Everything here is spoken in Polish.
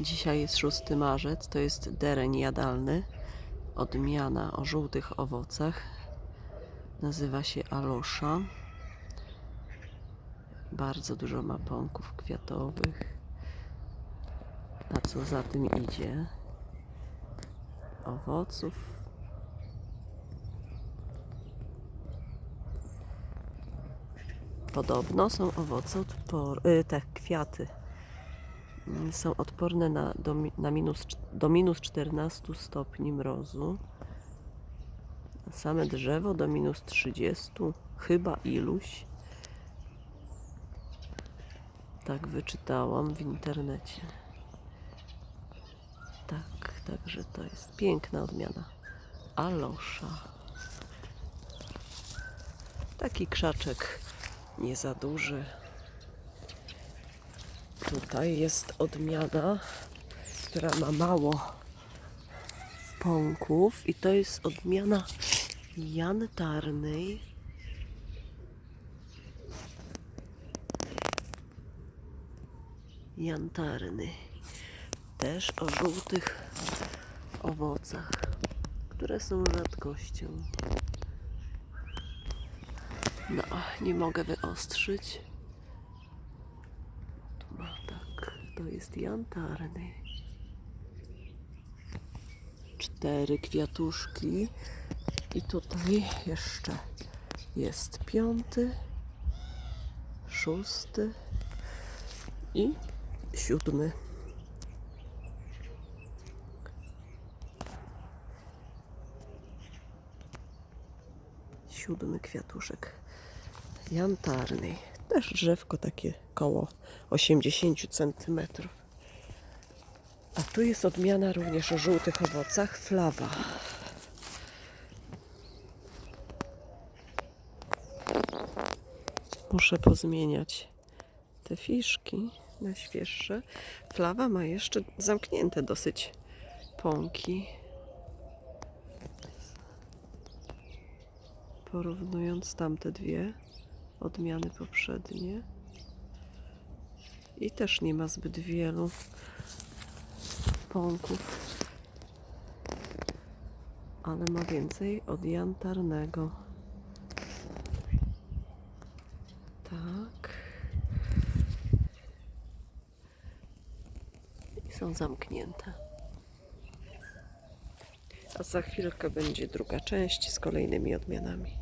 Dzisiaj jest 6 marzec, to jest dereń jadalny, odmiana o żółtych owocach. Nazywa się alosza. Bardzo dużo ma pąków kwiatowych. A co za tym idzie? Owoców. Podobno są owoce odporne, te kwiaty mm, są odporne na, do, na minus, do minus 14 stopni mrozu. A Same drzewo do minus 30, chyba iluś. Tak wyczytałam w internecie. Tak, także to jest piękna odmiana. Alosza. Taki krzaczek nie za duży. Tutaj jest odmiana, która ma mało pąków i to jest odmiana jantarnej. Jantarny. Też o żółtych owocach, które są rzadkością. No, nie mogę wyostrzyć. Tu ma tak, to jest jantarny. Cztery kwiatuszki. I tutaj jeszcze jest piąty, szósty i siódmy. Siódmy kwiatuszek jantarny. Też drzewko takie koło 80 cm. A tu jest odmiana również o żółtych owocach, flawa. Muszę pozmieniać te fiszki na świeższe. Flawa ma jeszcze zamknięte dosyć pąki. Porównując tamte dwie odmiany poprzednie. I też nie ma zbyt wielu pąków. Ale ma więcej od jantarnego. Tak. I są zamknięte. A za chwilkę będzie druga część z kolejnymi odmianami.